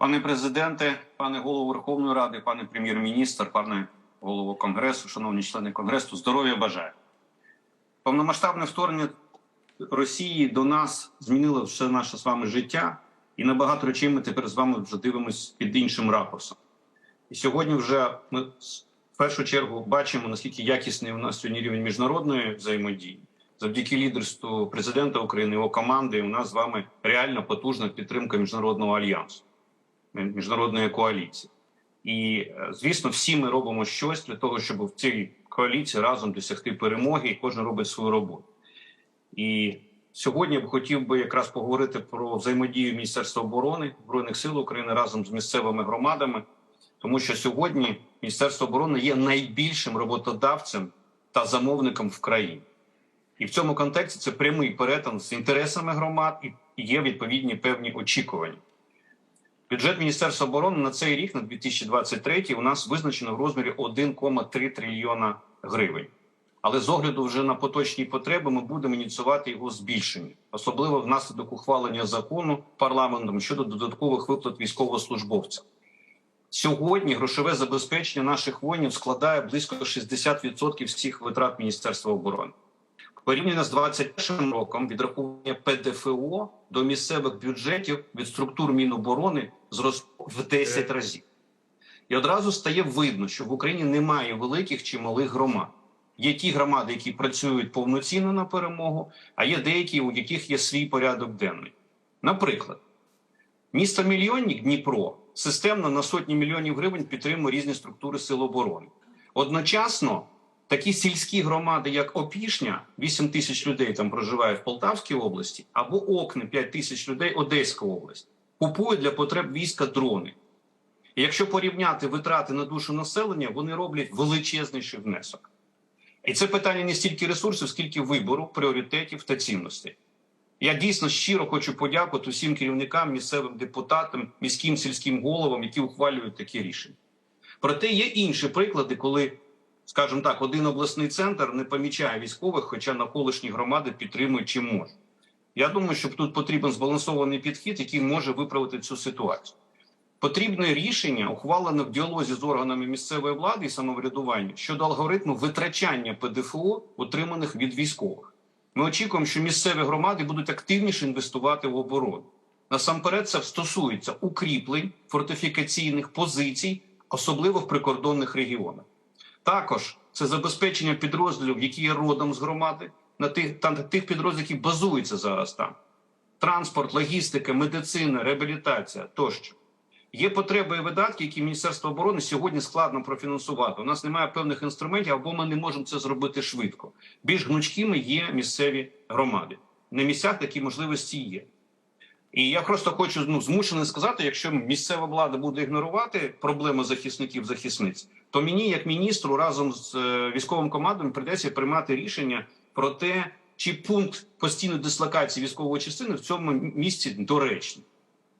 Пане президенте, пане голово Верховної Ради, пане прем'єр-міністр, пане голово Конгресу, шановні члени Конгресу, здоров'я бажаю. Повномасштабне вторгнення Росії до нас змінило все наше з вами життя, і на багато речей ми тепер з вами вже дивимося під іншим ракурсом. І сьогодні вже ми в першу чергу бачимо, наскільки якісний у нас сьогодні рівень міжнародної взаємодії. Завдяки лідерству президента України, його команди, у нас з вами реально потужна підтримка міжнародного альянсу, міжнародної коаліції. І е, звісно, всі ми робимо щось для того, щоб в цій коаліції разом досягти перемоги, і кожен робить свою роботу. І сьогодні я б хотів би якраз поговорити про взаємодію Міністерства оборони Збройних сил України разом з місцевими громадами, тому що сьогодні Міністерство оборони є найбільшим роботодавцем та замовником в країні. І в цьому контексті це прямий перетин з інтересами громад і є відповідні певні очікування. Бюджет Міністерства оборони на цей рік, на 2023, у нас визначено в розмірі 1,3 трильйона гривень. Але з огляду вже на поточні потреби ми будемо ініціювати його збільшення, особливо внаслідок ухвалення закону парламентом щодо додаткових виплат військовослужбовцям. Сьогодні грошове забезпечення наших воїнів складає близько 60% всіх витрат Міністерства оборони. Порівняно з 2021 роком відрахування ПДФО до місцевих бюджетів від структур Міноборони зросло в 10 разів. І одразу стає видно, що в Україні немає великих чи малих громад. Є ті громади, які працюють повноцінно на перемогу, а є деякі, у яких є свій порядок денний. Наприклад, місто мільйонник Дніпро системно на сотні мільйонів гривень підтримує різні структури сил оборони. Одночасно такі сільські громади, як Опішня, 8 тисяч людей там проживає в Полтавській області, або Окни, 5 тисяч людей, Одеська область, купують для потреб війська дрони. І якщо порівняти витрати на душу населення, вони роблять величезніший внесок. І це питання не стільки ресурсів, скільки вибору, пріоритетів та цінностей. Я дійсно щиро хочу подякувати усім керівникам, місцевим депутатам, міським сільським головам, які ухвалюють такі рішення. Проте є інші приклади, коли, скажімо так, один обласний центр не помічає військових, хоча навколишні громади підтримують чи можуть. Я думаю, що тут потрібен збалансований підхід, який може виправити цю ситуацію. Потрібне рішення, ухвалене в діалозі з органами місцевої влади і самоврядування щодо алгоритму витрачання ПДФО, отриманих від військових. Ми очікуємо, що місцеві громади будуть активніше інвестувати в оборону. Насамперед, це стосується укріплень фортифікаційних позицій, особливо в прикордонних регіонах. Також це забезпечення підрозділів, які є родом з громади, на тих та на тих підрозділів, які базуються зараз там: транспорт, логістика, медицина, реабілітація тощо. Є потреби і видатки, які Міністерство оборони сьогодні складно профінансувати. У нас немає певних інструментів, або ми не можемо це зробити швидко. Більш гнучкими є місцеві громади. На місцях такі можливості є. І я просто хочу ну, змушений сказати: якщо місцева влада буде ігнорувати проблеми захисників захисниць, то мені, як міністру, разом з е, військовим командом прийдеться приймати рішення про те, чи пункт постійної дислокації військової частини в цьому місці доречний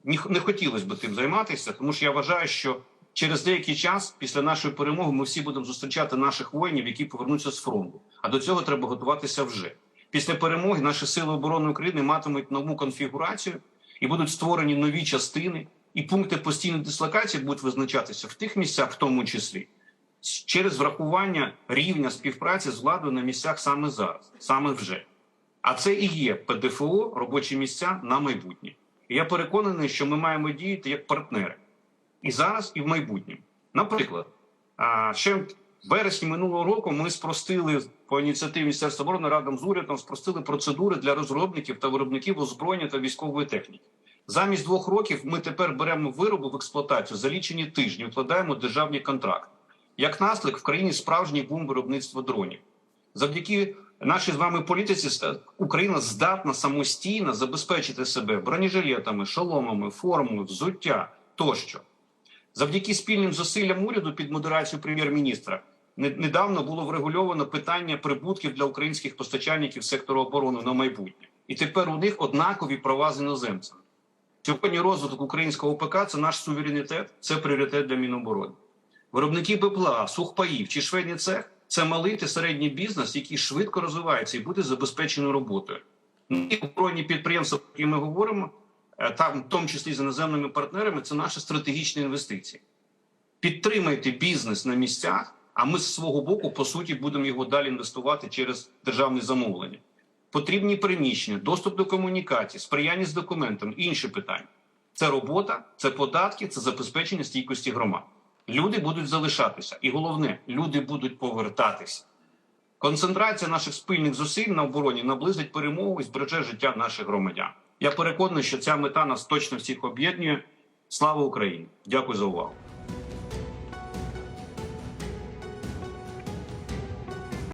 не хотілося б тим займатися, тому що я вважаю, що через деякий час після нашої перемоги ми всі будемо зустрічати наших воїнів, які повернуться з фронту. А до цього треба готуватися вже. Після перемоги наші сили оборони України матимуть нову конфігурацію і будуть створені нові частини, і пункти постійної дислокації будуть визначатися в тих місцях, в тому числі через врахування рівня співпраці з владою на місцях саме зараз, саме вже. А це і є ПДФО робочі місця на майбутнє. І я переконаний, що ми маємо діяти як партнери і зараз, і в майбутньому. Наприклад, ще в вересні минулого року ми спростили по ініціативі Міністерства оборони разом з урядом спростили процедури для розробників та виробників озброєння та військової техніки. Замість двох років ми тепер беремо вироби в експлуатацію за лічені тижні, вкладаємо державні контракти. Як наслідок в країні справжній бум виробництва дронів. Завдяки нашій з вами політиці Україна здатна самостійно забезпечити себе бронежилетами, шоломами, формою, взуття тощо. Завдяки спільним зусиллям уряду під модерацією прем'єр-міністра недавно було врегульовано питання прибутків для українських постачальників сектору оборони на майбутнє, і тепер у них однакові права з іноземцями. Сьогодні розвиток українського ОПК це наш суверенітет, це пріоритет для Міноборони. Виробники БПЛА, сухпаїв чи швейний цех це малий та середній бізнес, який швидко розвивається і буде забезпечений роботою. І оборонні підприємства, про які ми говоримо, е, там, в тому числі з іноземними партнерами, це наші стратегічні інвестиції. Підтримайте бізнес на місцях, а ми з свого боку, по суті, будемо його далі інвестувати через державне замовлення. Потрібні приміщення, доступ до комунікацій, сприяння з документами, інші питання. Це робота, це податки, це забезпечення стійкості громад. Люди будуть залишатися, і головне, люди будуть повертатися. Концентрація наших спільних зусиль на обороні наблизить перемогу і збереже життя наших громадян. Я переконаний, що ця мета нас точно всіх об'єднує. Слава Україні! Дякую за увагу.